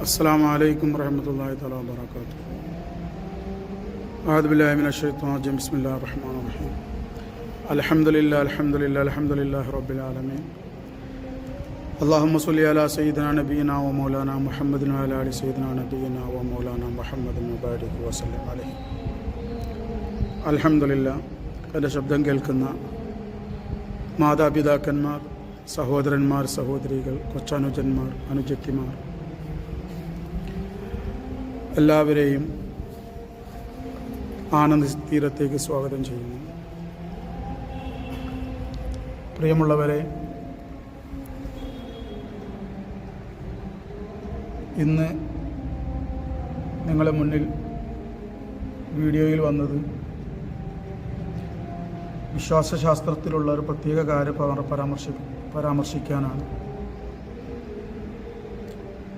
السلام عليكم ورحمة الله تعالى وبركاته أعوذ بالله من الشيطان الرجيم بسم الله الرحمن الرحيم الحمد لله الحمد لله الحمد لله رب العالمين اللهم صل على سيدنا نبينا ومولانا محمد وعلى آل سيدنا نبينا ومولانا محمد وبارك وسلم عليه الحمد لله എൻ്റെ ശബ്ദം കേൾക്കുന്ന മാതാപിതാക്കന്മാർ സഹോദരന്മാർ സഹോദരികൾ കൊച്ചനുജന്മാർ അനുജത്തിമാർ എല്ലാവരെയും ആനന്ദ തീരത്തേക്ക് സ്വാഗതം ചെയ്യുന്നു. പ്രിയമുള്ളവരെ ഇന്ന് നിങ്ങളെ മുന്നിൽ വീഡിയോയിൽ വന്നത് വിശ്വാസശാസ്ത്രത്തിലുള്ള ഒരു പ്രത്യേക കാര്യ പര- പരാമർശി പരാമർശിക്കാനാണ്.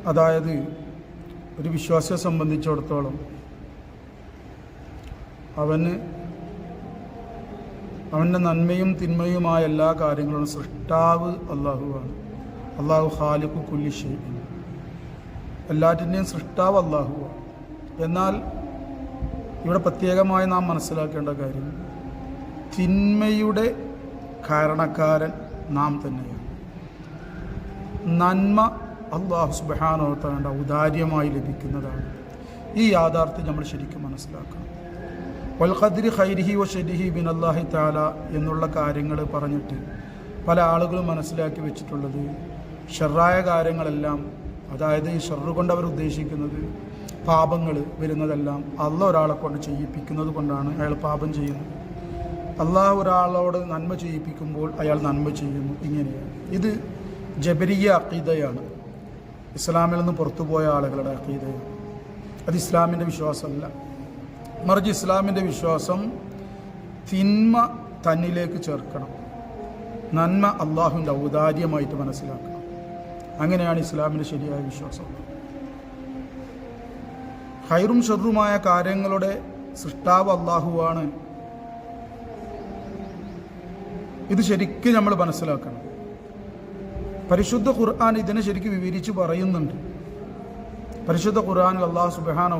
അതായത് ഒരു വിശ്വാസിയെ സംബന്ധിച്ചിടത്തോളം അവന് അവന്റെ നന്മയും തിന്മയുമായ എല്ലാ കാര്യങ്ങളും സൃഷ്ടാവ് അള്ളാഹുവാണ്. അള്ളാഹു ഖാലിഖു കുല്ലി ഷെയ്ഖ് എല്ലാറ്റിന്റെയും സൃഷ്ടാവ് അള്ളാഹുവാണ്. എന്നാൽ ഇവിടെ പ്രത്യേകമായി നാം മനസ്സിലാക്കേണ്ട കാര്യം തിന്മയുടെ കാരണക്കാരൻ നാം തന്നെയാണ്. നന്മ അള്ളാഹു സുബാനോത്താണ്ട ഔദാര്യമായി ലഭിക്കുന്നതാണ്. ഈ യാഥാർത്ഥ്യം നമ്മൾ ശരിക്കും മനസ്സിലാക്കണം. വൽഖദ്രി ഖൈരിഹി വ ഷെരിഹി ബിൻ അള്ളാഹി താല എന്നുള്ള കാര്യങ്ങൾ പറഞ്ഞിട്ട് പല ആളുകളും മനസ്സിലാക്കി വെച്ചിട്ടുള്ളത് ഷെറായ കാര്യങ്ങളെല്ലാം അതായത് ഈ ഷെറ് കൊണ്ട് അവർ ഉദ്ദേശിക്കുന്നത് പാപങ്ങൾ വരുന്നതെല്ലാം അള്ള ഒരാളെ കൊണ്ട് ചെയ്യിപ്പിക്കുന്നത് കൊണ്ടാണ് അയാൾ പാപം ചെയ്യുന്നത്. അള്ളാഹു ഒരാളോട് നന്മ ചെയ്യിപ്പിക്കുമ്പോൾ അയാൾ നന്മ ചെയ്യുന്നു. ഇങ്ങനെയാണ്. ഇത് ജബരിയ അക്കീതയാണ് ഇസ്ലാമിൽ നിന്ന് പുറത്തുപോയ ആളുകളുടെ അക്കീത്. അത് ഇസ്ലാമിന്റെ വിശ്വാസമല്ല. മറിച്ച് ഇസ്ലാമിന്റെ വിശ്വാസം തിന്മ തന്നിലേക്ക് ചേർക്കണം. നന്മ അള്ളാഹുവിന്റെ ഔദാര്യമായിട്ട് മനസ്സിലാക്കണം. അങ്ങനെയാണ് ഇസ്ലാമിന്റെ ശരിയായ വിശ്വാസം. ഹൈറും ഷെറുമായ കാര്യങ്ങളുടെ സൃഷ്ടാവ് അള്ളാഹുവാണ്. ഇത് ശരിക്കും നമ്മൾ മനസ്സിലാക്കണം. പരിശുദ്ധ ഖുർആൻ ഇതിനെ ശരിക്കും വിവരിച്ച് പറയുന്നുണ്ട്. പരിശുദ്ധ ഖുർആനിൽ അള്ളാഹു സുബാന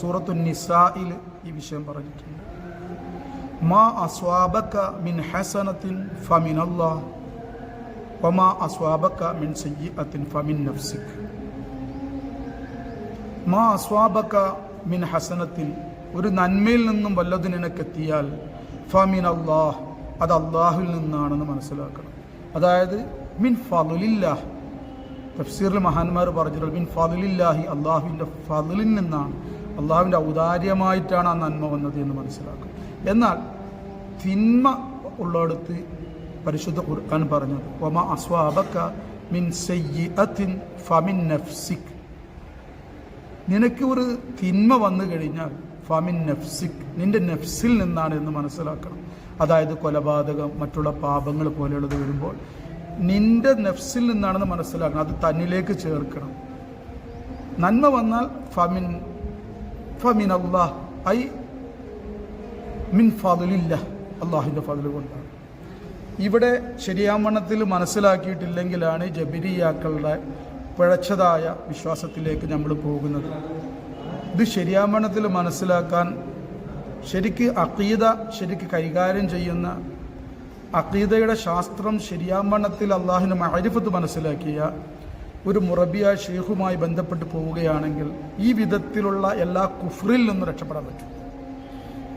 സൂറത്തു നിസായിൽ ഈ വിഷയം പറഞ്ഞിട്ടുണ്ട്. മാ അസ്വാബക്ക മിൻ ഹസനത്തിൻ ഫമിൻ അള്ളാഹ് വമാ അസ്വാബക്ക മിൻ സയ്യിഅത്തിൻ ഫമിൻ നഫ്സിക്. മാ അസ്വാബക്ക മിൻ ഹസനത്തിൻ ഒരു നന്മയിൽ നിന്നും വല്ലതും നിനക്കെത്തിയാൽ ഫമിൻ അള്ളാഹ് അത് അള്ളാഹുവിൽ നിന്നാണെന്ന് മനസ്സിലാക്കണം. അതായത് മിൻ ഫലുലില്ലാഹ് തഫ്സീറിൽ മഹാന്മാർ പറഞ്ഞിട്ടുള്ളത് മിൻ ഫലുലില്ലാഹി അള്ളാഹുവിന്റെ ഫലിൽ നിന്നാണ്. അള്ളാഹുവിന്റെ ഔദാര്യമായിട്ടാണ് ആ നന്മ വന്നത് എന്ന് മനസ്സിലാക്കും. എന്നാൽ തിന്മ ഉള്ളിടത്ത് പരിശുദ്ധ ഖുർആൻ പറഞ്ഞത് ഒമ അസ്വാബക്ക മിൻ സയ്യിഅത്തിൻ ഫമിൻ നഫ്സിക്. നിനക്ക് ഒരു തിന്മ വന്നു കഴിഞ്ഞാൽ ഫമിൻ നഫ്സിക് നിന്റെ നഫ്സിൽ നിന്നാണ് എന്ന് മനസ്സിലാക്കണം. അതായത് കൊലപാതകം മറ്റുള്ള പാപങ്ങൾ പോലെയുള്ളത് വരുമ്പോൾ നിന്റെ നെഫ്സിൽ നിന്നാണെന്ന് മനസ്സിലാക്കണം. അത് തന്നിലേക്ക് ചേർക്കണം. നന്മ വന്നാൽ ഫമിൻ ഫമിൻ അള്ളാഹ് ഐ മിൻ ഫാദുലില്ല അള്ളാഹിന്റെ ഫതിൽ കൊണ്ടാണ്. ഇവിടെ ശരിയാമണത്തിൽ മനസ്സിലാക്കിയിട്ടില്ലെങ്കിലാണ് ജബിരിയാക്കളുടെ പിഴച്ചതായ വിശ്വാസത്തിലേക്ക് നമ്മൾ പോകുന്നത്. ഇത് ശരിയാമണത്തിൽ മനസ്സിലാക്കാൻ ശരിക്ക് അക്കീത ശരിക്ക് കൈകാര്യം ചെയ്യുന്ന അക്കീതയുടെ ശാസ്ത്രം ശരിയാമണ്ണത്തിൽ അള്ളാഹിന് മഹരിഫത്ത് മനസ്സിലാക്കിയ ഒരു മുറബിയ ഷെയ്ഖുമായി ബന്ധപ്പെട്ട് പോവുകയാണെങ്കിൽ ഈ വിധത്തിലുള്ള എല്ലാ കുഫറിൽ നിന്നും രക്ഷപ്പെടാൻ പറ്റും.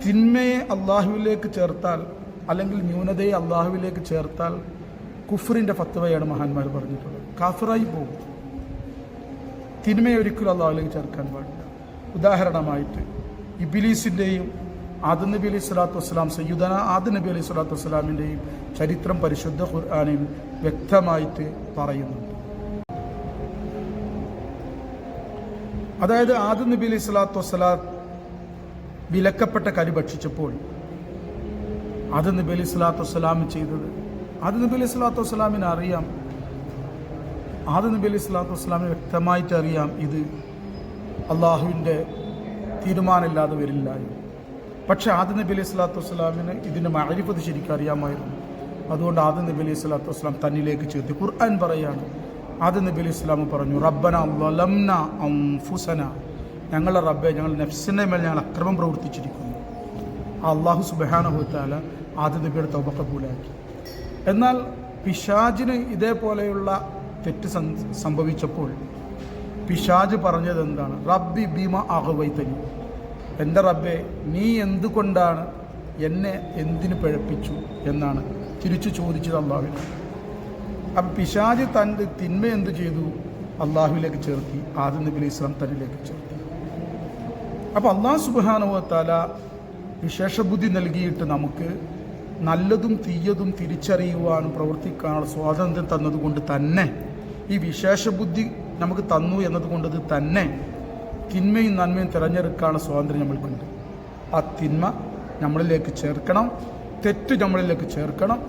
തിന്മയെ അള്ളാഹുവിലേക്ക് ചേർത്താൽ അല്ലെങ്കിൽ ന്യൂനതയെ അള്ളാഹുവിലേക്ക് ചേർത്താൽ കുഫറിന്റെ ഫത്വയാണ് മഹാന്മാർ പറഞ്ഞിട്ടുള്ളത്. കാഫിറായി പോകും. തിന്മയെ ഒരിക്കലും അള്ളാഹുവിലേക്ക് ചേർക്കാൻ പാടില്ല. ഉദാഹരണമായിട്ട് ഇബിലീസിന്റെയും ആദം നബി അലൈഹി സ്വലാത്തു വസ്സലാം സയ്യുദന ആദ നബി അലൈഹി സ്വലാത്തു വസ്സലാമിന്റെയും ചരിത്രം പരിശുദ്ധ ഖുർആാനിൽ വ്യക്തമായിട്ട് പറയുന്നുണ്ട് അതായത് ആദ നബി അലൈഹി സ്വലാത്തു വസ്സലാം വിലക്കപ്പെട്ട കരി ഭക്ഷിച്ചപ്പോൾ ആദ നബി അലൈഹി സ്വലാത്തു വസ്സലാം ചെയ്തത്. ആദ നബി അലൈഹി സ്വലാത്തു വസ്സലാമിന് അറിയാം. ആദ നബി അലൈഹി സ്വലാത്തു വസ്സലാമിന് വ്യക്തമായിട്ട് അറിയാം ഇത് അള്ളാഹുവിന്റെ തീരുമാനമില്ലാതെ വരില്ല എന്ന്. പക്ഷെ ആദ്യ നബി അലൈഹി സ്വലാത്തു വസ്സലാമിന് ഇതിന്റെ മഴരിപ്പത് ശരിക്കും അറിയാമായിരുന്നു. അതുകൊണ്ട് ആദ്യ നബി അലൈഹി സ്വലാത്തു വസ്സലാം തന്നിലേക്ക് ചേർത്തി ഖുർആൻ പറയാണ്. ആദ്യ നബി അലൈഹി ഇസ്ലാം പറഞ്ഞു റബ്ബന ലംന അംഫുസന. ഞങ്ങളുടെ റബ്ബെ ഞങ്ങൾ നഫ്സിന്റെ മേൽ ഞങ്ങൾ അക്രമം പ്രവർത്തിച്ചിരിക്കുന്നു. അള്ളാഹു സുബഹാനഹുത്താല ആദ്യ നബിയുടെ തൗബ കബൂലാക്കി. എന്നാൽ പിശാജിന് ഇതേപോലെയുള്ള തെറ്റ് സംഭവിച്ചപ്പോൾ പിശാജ് പറഞ്ഞത് എന്താണ്? റബ്ബി ഭീമ അഹവൈത്തനി എന്റെ റബ്ബെ നീ എന്തുകൊണ്ടാണ് എന്നെ എന്തിനു പിഴപ്പിച്ചു എന്നാണ് തിരിച്ചു ചോദിച്ചത് അള്ളാഹുവിനെ. അപ്പം പിശാജ് തന്റെ തിന്മ എന്ത് ചെയ്തു? അള്ളാഹുവിലേക്ക് ചേർത്തി ആദ്യം നബി ഇസ്ലാം തന്നിലേക്ക് ചേർത്തി. അപ്പം അള്ളാഹു സുബാനുവത്താല വിശേഷബുദ്ധി നൽകിയിട്ട് നമുക്ക് നല്ലതും തീയതും തിരിച്ചറിയുവാനും പ്രവർത്തിക്കാനുള്ള സ്വാതന്ത്ര്യം തന്നതുകൊണ്ട് തന്നെ ഈ വിശേഷബുദ്ധി നമുക്ക് തന്നു എന്നതുകൊണ്ടത് തന്നെ തിന്മയും നന്മയും തിരഞ്ഞെടുക്കാനുള്ള സ്വാതന്ത്ര്യം നമ്മൾക്കുണ്ട്. ആ തിന്മ നമ്മളിലേക്ക് ചേർക്കണം. തെറ്റ് നമ്മളിലേക്ക് ചേർക്കണം.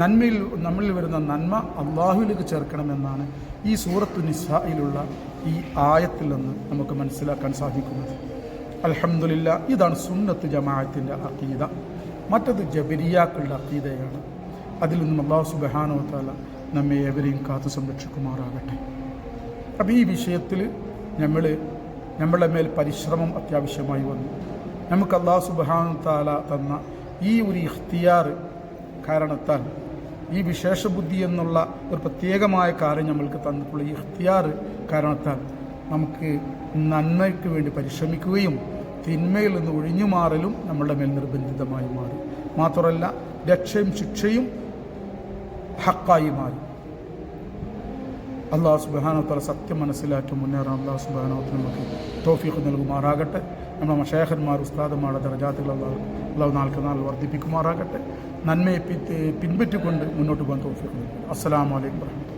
നന്മയിൽ നമ്മളിൽ വരുന്ന നന്മ അള്ളാഹുവിലേക്ക് ചേർക്കണമെന്നാണ് ഈ സൂറത്തു നിസായിലുള്ള ഈ ആയത്തിൽ നിന്ന് നമുക്ക് മനസ്സിലാക്കാൻ സാധിക്കുന്നത്. അലഹമില്ല ഇതാണ് സുന്നത്ത് ജമാഅത്തിന്റെ അക്കീത മറ്റത് ജബരിയാക്കളുടെ അക്കീതയാണ് അതിൽ നിന്നും അള്ളാഹു സുബഹാനോ താല നമ്മെ ഏവരെയും കാത്തു സംരക്ഷിക്കുമാറാകട്ടെ അപ്പോൾ ഈ വിഷയത്തിൽ നമ്മൾ നമ്മളുടെ മേൽ പരിശ്രമം അത്യാവശ്യമായി വന്നു. നമുക്ക് അള്ളാഹു സുബാനു താല തന്ന ഈ ഒരു ഇഖ്തിയാർ കാരണത്താൽ ഈ വിശേഷബുദ്ധി എന്നുള്ള ഒരു പ്രത്യേകമായ കാര്യം നമ്മൾക്ക് തന്നിട്ടുള്ള ഈ ഇഖ്തിയാർ കാരണത്താൽ നമുക്ക് നന്മയ്ക്ക് വേണ്ടി പരിശ്രമിക്കുകയും തിന്മയിൽ നിന്ന് ഒഴിഞ്ഞു മാറലും നമ്മളുടെ മേൽ നിർബന്ധിതമായി മാറി. മാത്രമല്ല രക്ഷയും ശിക്ഷയും ഹക്കായി മാറി. അള്ളാഹു സുബാനോത്തല സത്യം മനസ്സിലാക്കി മുന്നേറാൻ അള്ളാഹു സുബാനോത്തിന് നമുക്ക് തോഫീഖ് നൽകുമാറാകട്ടെ. നമ്മുടെ മഷേഹന്മാർ ഉസ്താദന്മാരുടെ ദർജാത്തുകൾ അള്ളാഹു അള്ളാഹു നാൾക്ക് നാൾ വർദ്ധിപ്പിക്കുമാറാകട്ടെ. നന്മയെ പിൻപറ്റിക്കൊണ്ട് മുന്നോട്ട് പോകാൻ തോഫീഖ് നൽകും. വർഹമത്തുള്ളാഹി